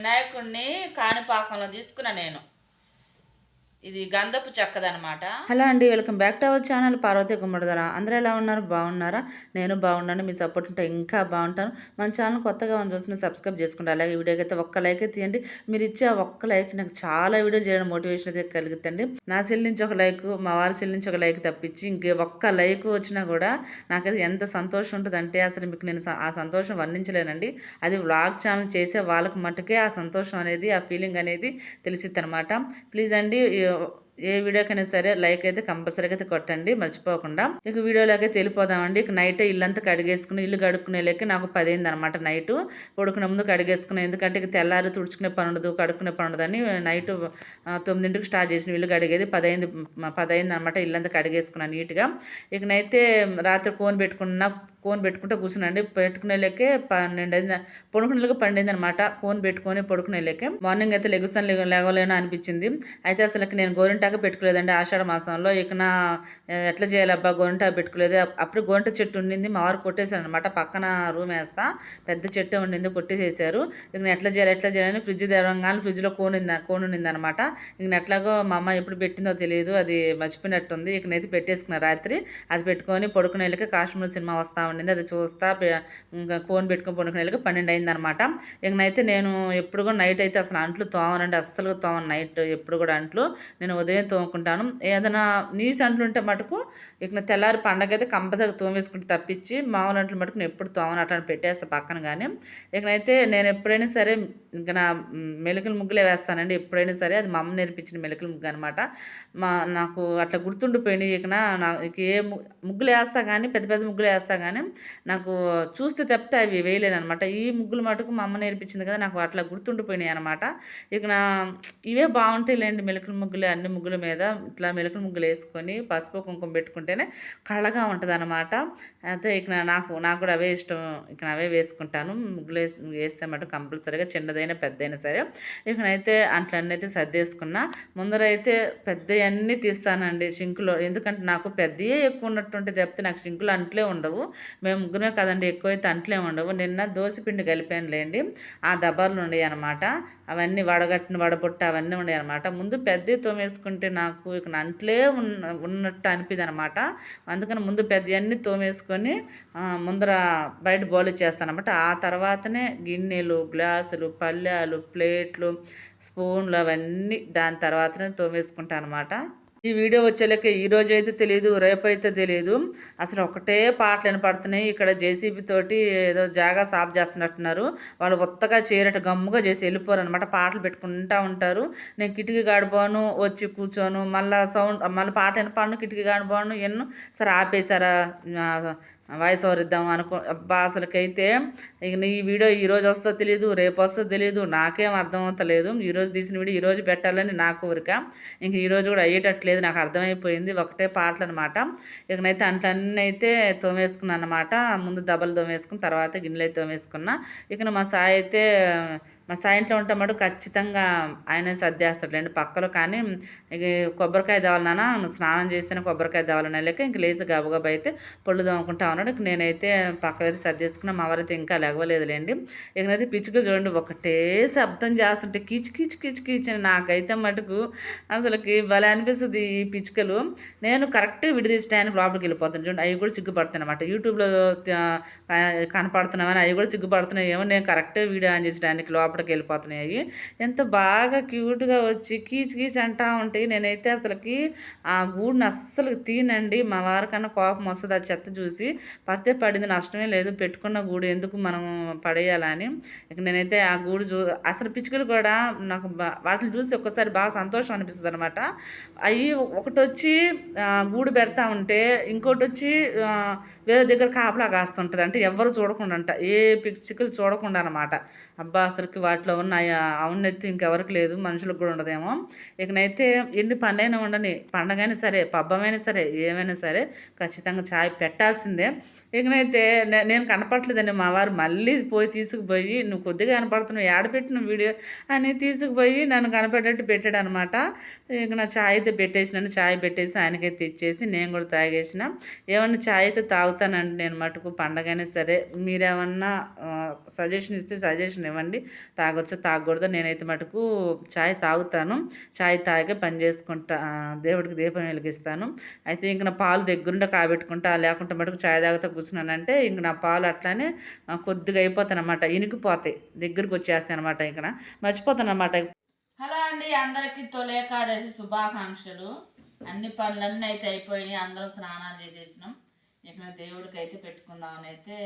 వినాయకుడిని కాణిపాకంలో తీసుకున్నా నేను. ఇది గంధపు చెక్కదనమాట హలో అండి welcome back to our channel Parvathi Gummadidara అందరూ ఎలా ఉన్నారు? బాగున్నారా? నేను బాగున్నాను మీ సపోర్ట్ ఉంటే ఇంకా బాగుంటాను. మన ఛానల్ కొత్తగా మనం చూసిన సబ్స్క్రైబ్ చేసుకుంటారు అలాగే వీడియోకి అయితే ఒక్క లైక్ అయితే తీయండి. మీరు ఇచ్చే ఆ ఒక్క లైక్ నాకు చాలా వీడియో చేయడం మోటివేషన్ అయితే కలుగుతుంది. నా సెల్ నుంచి ఒక లైక్ మా వారి సెల్ నుంచి ఒక లైక్ తప్పించి ఇంకే ఒక్క లైక్ వచ్చినా కూడా నాకైతే ఎంత సంతోషం ఉంటుందంటే అసలు మీకు నేను స- ఆ సంతోషం వర్ణించలేనండి. అది వ్లాగ్ ఛానల్ చేసే వాళ్ళకి మట్టుకే ఆ సంతోషం అనేది ఆ ఫీలింగ్ అనేది తెలిసిద్ది అనమాట ప్లీజ్ అండి euh, ఏ వీడియోకైనా సరే లైక్ అయితే కంపల్సరీగా అయితే కొట్టండి మర్చిపోకుండా. ఇక వీడియోలోకి అయితే వెళ్ళిపోదామండి. ఇక నైట్ ఇల్లంతా కడిగేసుకుని ఇల్లు కడుక్కునే లెక్క నాకు పదైంది అనమాట నైట్. పడుకునే ముందు కడిగేసుకునే ఎందుకంటే ఇక తెల్లారి తుడుచుకునే పని ఉండదు కడుక్కునే పని ఉండదు అని నైట్ తొమ్మిదింటికి స్టార్ట్ చేసిన ఇల్లు కడిగేది. పదైంది పదైంది అనమాట ఇల్లంతా కడిగేసుకున్నాను నీట్గా. ఇక నైతే రాత్రి కోన్ పెట్టుకున్నా కోన్ పెట్టుకుంటే కూర్చునండి పెట్టుకునే లెక్కే పన్నెండు అయింది పడుకునే పన్నెండు అనమాట కోన్ పెట్టుకొని పడుకునే లెక్కే. మార్నింగ్ అయితే లెగుస్తాను లేగ- లేవలేను అనిపించింది. అయితే అసలు నేను దాకా పెట్టుకోలేదండి. ఆషాఢ మాసంలో ఇక నా ఆ, ఎట్లా చేయాలబ్బా గోరింటాకు పెట్టుకోలేదు. అప్పుడు గోరింట చెట్టు ఉండింది మా వారు కొట్టేశారు అనమాట పక్కన రూమ్ వేస్తా పెద్ద చెట్టు ఉండింది కొట్టేసేసారు. ఇక నేను ఎట్లా చేయాలి ఎట్లా చేయాలని ఫ్రిడ్జ్ తెరవగానే ఫ్రిడ్జ్లో కోన్ కోన్ ఉండింది అనమాట ఇక ఎట్లాగో మా అమ్మ ఎప్పుడు పెట్టిందో తెలియదు అది మర్చిపోయినట్టుంది. ఇక నైతే పెట్టేసుకున్న రాత్రి. అది పెట్టుకొని పడుకునే వెళ్ళక కాశ్మీర్ సినిమా వస్తూ ఉండింది. అది చూస్తా ఇంకా ఫోన్ పెట్టుకుని పడుకునే వెళ్ళక పన్నెండు అయింది అనమాట ఇకనైతే నేను ఎప్పుడు కూడా నైట్ అయితే అసలు అంట్లు తోమనండి. అస్సలు తోమను నైట్ ఎప్పుడు కూడా అంట్లు. నేను ఉదయం తోముకుంటాను. ఏదైనా నీసు అంటుంటే మటుకు ఇక తెల్లారి పండగ అయితే కంపల్సరీ తోమేసుకుంటే తప్పించి మామూలు అంట్లు మటుకు నేను ఎప్పుడు తోమను అట్లా పెట్టేస్తా పక్కన కానీ ఇకనైతే నేను ఎప్పుడైనా సరే ఇంకా నా మ్, ముగ్గులే వేస్తానండి. ఎప్పుడైనా సరే అది మా అమ్మ నేర్పించిన మెలికల ముగ్గు అనమాట మా నాకు అట్లా గుర్తుండిపోయినాయి. ఇక నాకు ఏ ముగ్గులు వేస్తా కానీ పెద్ద పెద్ద ముగ్గులు వేస్తా కానీ నాకు చూస్తే తప్పితే అవి వేయలేను అనమాట ఈ ముగ్గులు మటుకు మా అమ్మ నేర్పించింది కదా నాకు అట్లా గుర్తుండిపోయినాయి అనమాట ఇక నా ఇవే బాగుంటాయి లేండి మెలకల ముగ్గులు అన్ని ముగ్గులు ముగ్గుల మీద ఇట్లా మెలకు ముగ్గులు వేసుకొని పసుపు కుంకుమ పెట్టుకుంటేనే కళ్ళగా ఉంటుంది అనమాట అయితే ఇక నాకు నాకు కూడా అవే ఇష్టం. ఇక అవే వేసుకుంటాను. ముగ్గులు వేసి వేస్తే మటుకు కంపల్సరీగా చిన్నదైనా పెద్దైనా సరే. ఇకనైతే అట్లన్నీ అయితే సర్దేసుకున్నా. ముందరైతే పెద్దవన్నీ తీస్తానండి సింకులో ఎందుకంటే నాకు పెద్దయే ఎక్కువ ఉన్నట్టుంటే చెప్తే నాకు షింకులు అంట్లే ఉండవు. మేము ముగ్గురమే కదండి ఎక్కువైతే అంట్లే ఉండవు. నిన్న దోశపిండి కలిపానులేండి. ఆ దబార్లు ఉండేవి అనమాట అవన్నీ వడగట్టిన వడబుట్ట అవన్నీ ఉండేవి అనమాట ముందు పెద్ద తోమేసుకుంటే నాకు ఇక అంట్లే ఉన్న ఉన్నట్టు అనిపిది అనమాట అందుకని ముందు పెద్ద అన్నీ తోమేసుకొని ముందర బయట బౌల్ చేస్తాను అనమాట ఆ తర్వాతనే గిన్నెలు గ్లాసులు పళ్ళాలు ప్లేట్లు స్పూన్లు అవన్నీ దాని తర్వాతనే తోమేసుకుంటాను అనమాట ఈ వీడియో వచ్చేలాక ఈ రోజు అయితే తెలియదు రేపు అయితే తెలియదు అసలు ఒకటే పాటలు వినపడుతున్నాయి. ఇక్కడ జేసీబీ తోటి ఏదో జాగా సాఫ్ చేస్తున్నట్టున్నారు. వాళ్ళు ఉత్తగా చేరట గమ్ముగా చేసి వెళ్ళిపోరు అనమాట పాటలు పెట్టుకుంటా ఉంటారు. నేను కిటికీ గాడిపోను వచ్చి కూర్చోను. మళ్ళీ సౌండ్ మళ్ళీ పాట వినపాను కిటికీ గాడిపోను ఎన్నో. సరే ఆపేశారా? వాయిస్ ఓవర్ ఇద్దాం అనుకో అబ్బా అసలుకైతే ఇక ఈ వీడియో ఈరోజు వస్తో వస్తుందో తెలియదు రేపు వస్తుందో తెలియదు నాకేం అర్థం అవుతలేదు ఈరోజు తీసిన వీడియో ఈరోజు పెట్టాలని నా కోరిక ఇంక ఈరోజు కూడా అయ్యేటట్లేదు నాకు అర్థమైపోయింది ఒకటే పాటలు అనమాట ఇకనైతే అంట్లన్నీ అయితే తోమేసుకున్నాను అనమాట ముందు దెబ్బలు తోమేసుకుని తర్వాత గిన్నెలు అయితే తోమేసుకున్నా. ఇక మా సాయి అయితే మా సాయి ఇంట్లో ఉంటే మటు ఖచ్చితంగా ఆయన సర్దేస్తాడులేండి పక్కలో. కానీ ఇక కొబ్బరికాయ తేవాలి నాన్న స్నానం చేస్తేనే కొబ్బరికాయ తేవాలని లేక ఇంక లేచి గబగబ అయితే పళ్ళు తోముకుంటా ఉన్నాడు నేనైతే పక్కనైతే సర్దేసుకున్నా. మా వారైతే ఇంకా లేవలేదులేండి. ఇకనైతే పిచ్చుకలు చూడండి ఒకటే శబ్దం చేస్తుంటే కీచు కీచు కీచు కీచు నాకైతే మటుకు అసలుకి భలే అనిపిస్తుంది ఈ పిచ్చుకలు. నేను కరెక్ట్గా విడిదీసడానికి లోపలికి వెళ్ళిపోతాను. చూడండి అవి కూడా సిగ్గుపడుతున్నాయి అనమాట యూట్యూబ్లో కనపడుతున్నామని అవి కూడా సిగ్గుపడుతున్నాయి. ఏమో నేను కరెక్ట్గా వీడియో ఆన్ చేసడానికి లోపలికి వెళ్ళిపోతున్నాయి. అవి ఎంత బాగా క్యూట్గా వచ్చి కీచ్ కీచు అంటా ఉంటాయి నేనైతే అసలుకి ఆ గూడిని అస్సలు తీనండి మా వారికన్నా కోపం వస్తుంది ఆ చెత్త చూసి. పడితే పడింది నష్టమే లేదు పెట్టుకున్న గూడు ఎందుకు మనం పడేయాలని ఇక నేనైతే ఆ గూడు చూ అసలు పిచ్చుకలు కూడా నాకు వాటిని చూసి ఒక్కసారి బాగా సంతోషం అనిపిస్తుంది అనమాట అవి ఒకటి వచ్చి గూడు పెడతా ఉంటే ఇంకోటి వచ్చి వేరే దగ్గర కాపలా కాస్తుంటుంది. అంటే ఎవరు చూడకుండా అంట ఏ పిచ్చుకలు చూడకుండా అనమాట అబ్బా అసలుకి వాటిలో ఉన్న ఆ ఇంకెవరికి లేదు మనుషులకు కూడా ఉండదేమో. ఇకనైతే ఎన్ని పనైనా ఉండని పండగైనా సరే పబ్బమైనా సరే ఏమైనా సరే ఖచ్చితంగా చాయ్ పెట్టాల్సిందే. ఇకనైతే నేను కనపట్లేదండి మా వారు మళ్ళీ పోయి తీసుకుపోయి నువ్వు కొద్దిగా కనపడుతున్నావు ఏడపెట్టిన వీడియో? అని తీసుకుపోయి నన్ను కనపడేట్టు పెట్టాడు అనమాట ఇక నా చాయ్ అయితే పెట్టేసినాను. చాయ్ పెట్టేసి ఆయనకైతే ఇచ్చేసి నేను కూడా తాగేసిన. ఏమన్నా చాయ్ అయితే తాగుతానండి నేను మటుకు. పండగైనా సరే మీరేమన్నా సజెషన్ ఇస్తే సజెషన్ ఇవ్వండి. తాగొచ్చు తాగకూడదు? నేనైతే మటుకు చాయ్ తాగుతాను. ఛాయ్ తాగే పని చేసుకుంటా దేవుడికి దీపం వెలిగిస్తాను. అయితే ఇంక నా పాలు దగ్గరుండే కాబెట్టుకుంటా లేకుంటే మటుకు చాయ్ తాగుతా కూర్చున్నానంటే ఇంక నా పాలు అట్లానే కొద్దిగా అయిపోతాయి అనమాట ఇనికిపోతాయి. దగ్గరికి వచ్చేస్తాయి అనమాట ఇంక నా. మర్చిపోతాను అనమాట హలో అండి అందరికీ తొలి ఏకాదశి శుభాకాంక్షలు. అన్ని పనులన్నీ అయితే అయిపోయినాయి. అందరం స్నానాలు చేసేసినాం. ఇక్కడ దేవుడికి అయితే పెట్టుకుందామని అయితే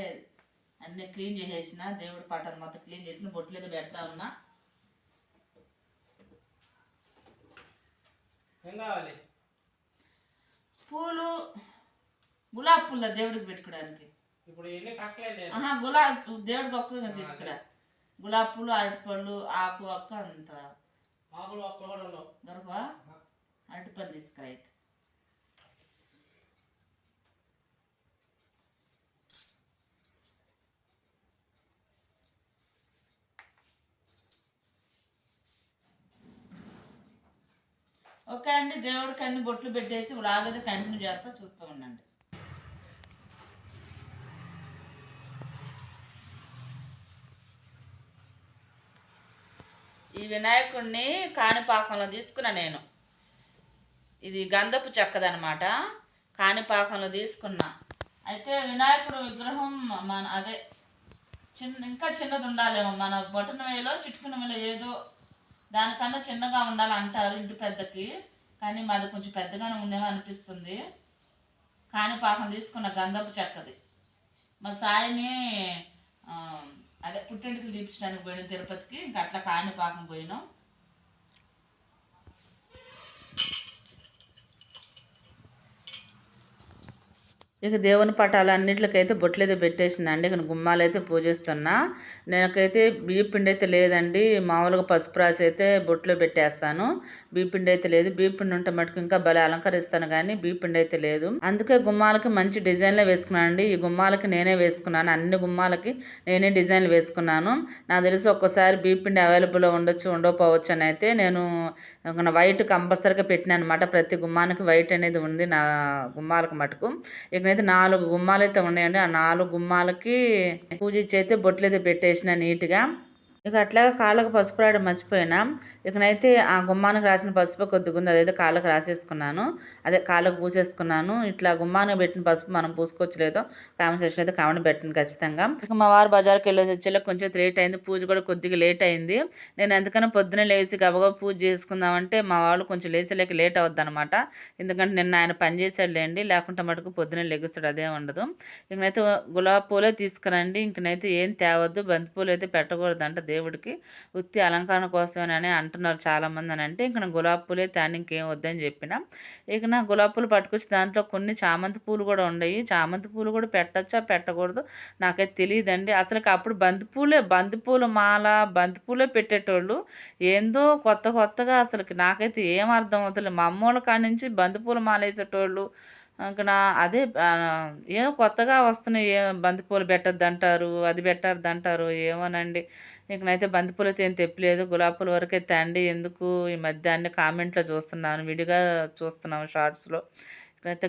అన్ని క్లీన్ చేసేసిన. దేవుడి పటాన్ని మొత్తం క్లీన్ చేసిన. బొట్లు అయితే పెడతా ఉన్నా. పూలు గులాబ్ పూల దేవుడికి పెట్టుకోవడానికి ఇప్పుడు ఆహా గులాబ్ దేవుడికి ఒక్కగా తీసుకురా. గులాబ్ పూలు అరటిపళ్ళు ఆకు ఒక్క అంత. దొరకవా? అరటిపళ్ళు తీసుకురా అయితే. ఓకే అండి దేవుడికి అన్ని బొట్లు పెట్టేసి లాగది కంటిన్యూ చేస్తా చూస్తూ ఉండండి. ఈ వినాయకుడిని కాణిపాకంలో తీసుకున్నా నేను. ఇది గంధపు చెక్కదనమాట కాణిపాకంలో తీసుకున్నా. అయితే వినాయకుడు విగ్రహం మన అదే చిన్న ఇంకా చిన్నది ఉండాలేమో. మన బొటన వేలో చిట్టుకున్న వేలో ఏదో దానికన్నా చిన్నగా ఉండాలంటారు ఇంటి పెద్దకి. కానీ మాది కొంచెం పెద్దగానే ఉండేమో అనిపిస్తుంది. కాణిపాకం తీసుకున్న గంధపు చెక్కది. మా సాయిని అదే పుట్టింటికి తీపించడానికి పోయినాం తిరుపతికి. ఇంకా అట్లా కాణిపాకం పోయినాం. ఇక దేవుని పటాలన్నింటికైతే అన్నిటికైతే పెట్టేసిందండి అండి ఇక గుమ్మాలైతే పూజిస్తున్నా. నేనకైతే బియ్య పిండి అయితే లేదండి. మామూలుగా పసుపు రాసి అయితే బొట్లో పెట్టేస్తాను. బియ్య పిండి అయితే లేదు. బియ్య పిండి ఉంటే మటుకు ఇంకా భలే అలంకరిస్తాను కానీ బియ్య పిండి అయితే లేదు. అందుకే గుమ్మాలకి మంచి డిజైన్లే వేసుకున్నాను అండి. ఈ గుమ్మాలకి నేనే వేసుకున్నాను. అన్ని గుమ్మాలకి నేనే డిజైన్లు వేసుకున్నాను. నాకు తెలిసి ఒక్కోసారి బియ్య పిండి ఉండొచ్చు ఉండకపోవచ్చు అని అయితే నేను వైట్ కంపల్సరీగా పెట్టినా అనమాట. ప్రతి గుమ్మానికి వైట్ అనేది ఉంది నా గుమ్మాలకు మటుకు. ఇక్కడైతే నాలుగు గుమ్మాలు అయితే ఉన్నాయండి. ఆ నాలుగు గుమ్మాలకి పూజ ఇచ్చి అయితే బొట్లు అయితే పెట్టేసిన నీట్గా. ఇక అట్లా కాళ్ళకు పసుపు రాయడం మర్చిపోయినా. ఇకనైతే ఆ గుమ్మానికి రాసిన పసుపు కొద్దిగా ఉంది అదైతే కాళ్ళకు రాసేసుకున్నాను. అదే కాళ్ళకు పూసేసుకున్నాను. ఇట్లా గుమ్మానికి పెట్టిన పసుపు మనం పూసుకోవచ్చు లేదో కామెంట్ సెక్షన్ అయితే కామెంట్ పెట్టండి ఖచ్చితంగా. ఇక మా వారు బజార్కి వెళ్ళేసి వచ్చేలా కొంచెం లేట్ అయింది. పూజ కూడా కొద్దిగా లేట్ అయింది. నేను ఎందుకన్నా పొద్దున లేచి గబగబా పూజ చేసుకుందామంటే మా వాళ్ళు కొంచెం లేచేలేక లేట్ అవుద్ది అనమాట ఎందుకంటే నిన్న ఆయన పని చేశాడులేండి. లేకుంటే మటుకు పొద్దున లెగుస్తాడు. అదే ఉండదు. ఇకనైతే గులాబీ పూలే తీసుకురండి. ఇంకనైతే ఏం తేవద్దు. బంతి పూలు అయితే పెట్టకూడదంట. దేవుడికి ఉత్తి అలంకరణ కోసమేనని అంటున్నారు చాలామంది అని అంటే ఇంకా నా గులాబీ పూలే తాను ఇంకేం వద్దని చెప్పిన. ఇక నా గులాబీ పూలు పట్టుకొచ్చి దాంట్లో కొన్ని చామంతి పూలు కూడా ఉన్నాయి చామంతి పూలు కూడా పెట్టచ్చా పెట్టకూడదు? నాకైతే తెలియదండి. అసలు అప్పుడు బంతి పూలే బంతి పూల మాల బంతి పూలే పెట్టేటోళ్ళు ఏందో కొత్త కొత్తగా అసలుకి నాకైతే ఏం అర్థం అవుతలేదు. మా అమ్మోళ్ళ కాడి నుంచి బంతి పూల మాల వేసేటోళ్ళు నా అదే ఏమో కొత్తగా వస్తున్నాయి ఏ బంతిపూలు పెట్టద్దు అంటారు అది పెట్టద్దు అంటారు ఏమోనండి ఇకనైతే బంతిపూలు అయితే ఏం తెప్పలేదు. గులాబీ పూల వరకే తండి. ఎందుకు? ఈ మధ్య అన్ని కామెంట్లో చూస్తున్నాను విడిగా చూస్తున్నాము షార్ట్స్లో. ఇక్కడైతే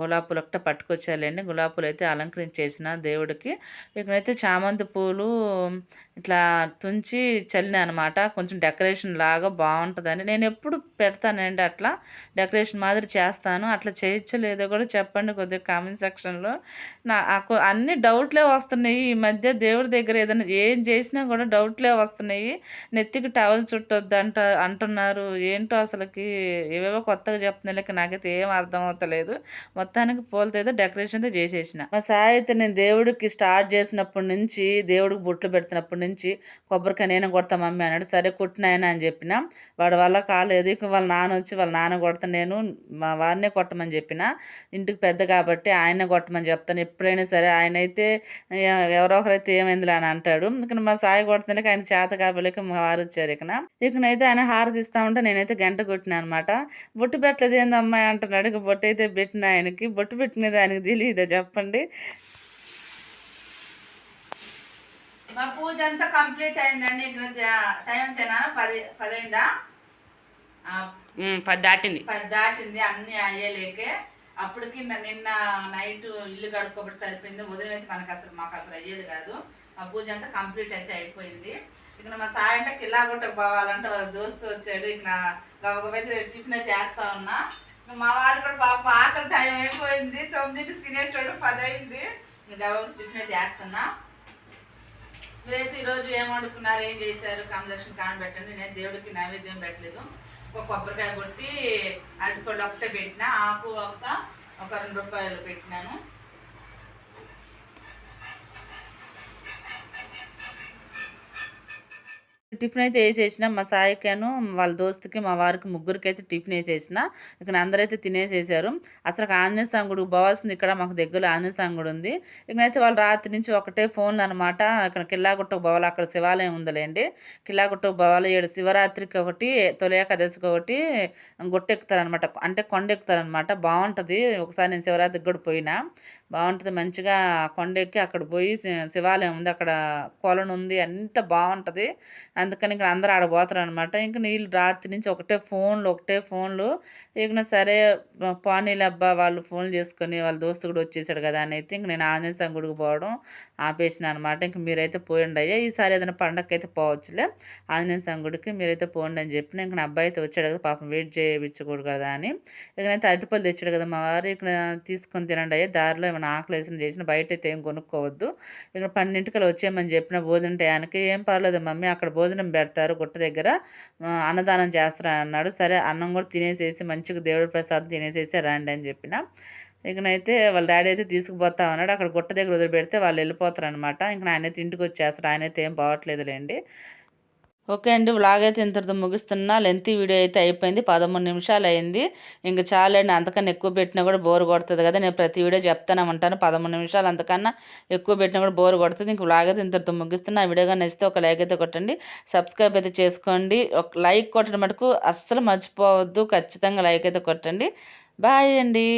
గులాబీ పూలు ఒకటే పట్టుకొచ్చారులేండి. గులాబీ పూలు అయితే అలంకరించేసిన దేవుడికి. ఇక్కడైతే చామంతి పూలు ఇట్లా తుంచి చల్లిన అనమాట. కొంచెం డెకరేషన్ లాగా బాగుంటుందని. నేను ఎప్పుడు పెడతానండి అట్లా. డెకరేషన్ మాదిరి చేస్తాను. అట్లా చేయొచ్చో లేదో కూడా చెప్పండి కొద్దిగా కామెంట్ సెక్షన్లో. నా అన్ని డౌట్లే వస్తున్నాయి. ఈ మధ్య దేవుడి దగ్గర ఏదైనా ఏం చేసినా కూడా డౌట్లే వస్తున్నాయి. నెత్తికి టవల్ చుట్టొద్దు అంట అంటున్నారు. ఏంటో అసలుకి ఏవేవో కొత్తగా చెప్తున్నాయి. నాకైతే ఏం అర్థం అవుతలేదు మొత్తానికి పూలతో డెకరేషన్ అయితే చేసేసిన. మా సాయి అయితే నేను దేవుడికి స్టార్ట్ చేసినప్పటి నుంచి దేవుడికి బొట్లు పెడుతున్నప్పటి నుంచి కొబ్బరికాయ నేను కొడతా మమ్మీ అన్నాడు. సరే కుట్టినాయన అని చెప్పిన. వాడి వల్ల కాలేదు. ఇక వాళ్ళ నాన్న వచ్చి వాళ్ళ నాన్న కొడతా నేను మా వారినే కొట్టమని చెప్పిన. ఇంటికి పెద్ద కాబట్టి ఆయనే కొట్టమని చెప్తాను. ఎప్పుడైనా సరే ఆయన అయితే ఎవరో ఒకరైతే ఏమైందిలే అని అంటాడు. ఇక మా సాయి కొడతానికి ఆయన చేత కాబలేక మా వారు వచ్చారు ఇక్కడ ఇకనైతే ఆయన హారతి ఇస్తా ఉంటే నేనైతే గంట కొట్టినా అనమాట బొట్టు పెట్టలేదు ఏంది అమ్మాయి అంటున్నాడు. ఇక బొట్టు అయితే పెట్టిన ఆయనకి. బొట్టు పెట్టినది ఆయనకి తెలియదా చెప్పండి. మా పూజ అంతా కంప్లీట్ అయిందండి. ఇక్కడ టైం ఎంతేనా పది పది అయిందా పది దాటింది. పది దాటింది అన్ని అయ్యేలేకే అప్పటికి నిన్న నైట్ ఇల్లు గడుకోబట్టి సరిపోయింది. ఉదయం అయితే మనకు అసలు మాకు అసలు అయ్యేది కాదు. ఆ పూజ అంతా కంప్లీట్ అయితే అయిపోయింది. ఇక మా సాయి అంటే కిల్లా కొట్టకు పోవాలంటే వాళ్ళ దోస్తు వచ్చాడు. ఇక నా గబగబైతే టిఫిన్ అయితే చేస్తా ఉన్నా. ఇక మా వారు కూడా పాప ఆకలి టైం అయిపోయింది. తొమ్మిదింటికి తినేటోడు పది అయింది. గబగబా టిఫిన్ అయితే చేస్తున్నా. మీరైతే ఈరోజు ఏం వండుకున్నారు ఏం చేశారు? కాంబినేషన్ కానబెట్టండి నేను దేవుడికి నైవేద్యం పెట్టలేదు. ఒక కొబ్బరికాయ కొట్టి అరటిపళ్ళు ఒకటే పెట్టిన ఆకు ఒక ఒక రెండు రూపాయలు పెట్టినాను. టిఫిన్ అయితే వేసేసిన. మా సాయికను వాళ్ళ దోస్తుకి మా వారికి ముగ్గురికి అయితే టిఫిన్ వేసేసిన. ఇక అందరైతే తినేసేసారు. అసలు ఆంజనేయ స్వామి గుడికి పోవాల్సింది ఇక్కడ మాకు దగ్గరలో ఆంజనేయ స్వామి గుడి ఉంది. ఇకనైతే వాళ్ళు రాత్రి నుంచి ఒకటే ఫోన్లు అనమాట ఇక్కడ కిల్లాగుట్టకు పోవాలి అక్కడ శివాలయం ఉందిలేండి. కిల్లాగుట్టకు పోవాలి ఏడు శివరాత్రికి ఒకటి తొలి ఒకటి గుట్ట ఎక్కుతారనమాట అంటే కొండ ఎక్కుతారనమాట బాగుంటుంది ఒకసారి నేను శివరాత్రికి కూడా పోయినా. బాగుంటుంది మంచిగా కొండ ఎక్కి అక్కడ పోయి శివాలయం ఉంది. అక్కడ కొలను ఉంది. అంత బాగుంటుంది అందుకని ఇక్కడ అందరూ ఆడబోతారు అనమాట ఇంకా నీళ్ళు రాత్రి నుంచి ఒకటే ఫోన్లు ఒకటే ఫోన్లు. ఇక సరే పానీలబ్బా వాళ్ళు ఫోన్లు చేసుకొని వాళ్ళ దోస్తు కూడా వచ్చేసాడు కదా అని అయితే ఇంక నేను ఆంజనేయ స్వామి గుడికి పోవడం ఆపేసిన అనమాట ఇంక మీరైతే పోయండి అయ్యా. ఈసారి ఏదైనా పండగకి అయితే పోవచ్చులే. ఆంజనేయ స్వామి గుడికి మీరైతే పోండి అని చెప్పిన ఇంక నా అబ్బాయి అయితే వచ్చాడు కదా పాపం వెయిట్ చేయించకూడదు కదా అని. ఇకనైతే అరటిపళ్ళు తెచ్చాడు కదా మా వారు. ఇక్కడ తీసుకొని తినండి అయ్యా. దారిలో ఏమైనా ఆకలి వేసిన చేసిన బయట అయితే ఏం కొనుక్కోవద్దు. ఇక్కడ పన్నెంటికలు వచ్చేయమని చెప్పిన భోజనం టయానికి ఏం పర్లేదు మమ్మీ అక్కడ భోజనం భోజనం పెడతారు గుట్ట దగ్గర అన్నదానం చేస్తారని అన్నాడు. సరే అన్నం కూడా తినేసేసి మంచిగా దేవుడి ప్రసాదం తినేసేసి రండి అని చెప్పిన. ఇకనైతే వాళ్ళ డాడీ అయితే తీసుకుపోతా ఉన్నాడు అక్కడ గుట్ట దగ్గర వదిలిపెడితే వాళ్ళు వెళ్ళిపోతారు అనమాట ఇంక ఆయన అయితే ఇంటికి వచ్చేస్తాడు. ఆయన అయితే ఏం పోవట్లేదులేండి. ఓకే అండి వ్లాగ్ అయితే ఇంతటితో ముగిస్తున్నా. లెంతీ వీడియో అయితే అయిపోయింది పదమూడు నిమిషాలు అయింది. ఇంకా చాలండి అంతకన్నా ఎక్కువ పెట్టినా కూడా బోర్ కొడుతుంది కదా. నేను ప్రతి వీడియో చెప్తానే ఉంటాను పదమూడు నిమిషాలు అంతకన్నా ఎక్కువ పెట్టినా కూడా బోర్ కొడుతుంది. ఇంక వ్లాగ్ అయితే ఇంతటితో ముగిస్తున్నా. ఆ వీడియోగా నచ్చితే ఒక లైక్ అయితే కొట్టండి సబ్స్క్రైబ్ అయితే చేసుకోండి. ఒక లైక్ కొట్టడం మటుకు అస్సలు మర్చిపోవద్దు ఖచ్చితంగా లైక్ అయితే కొట్టండి. బాయ్ అండి.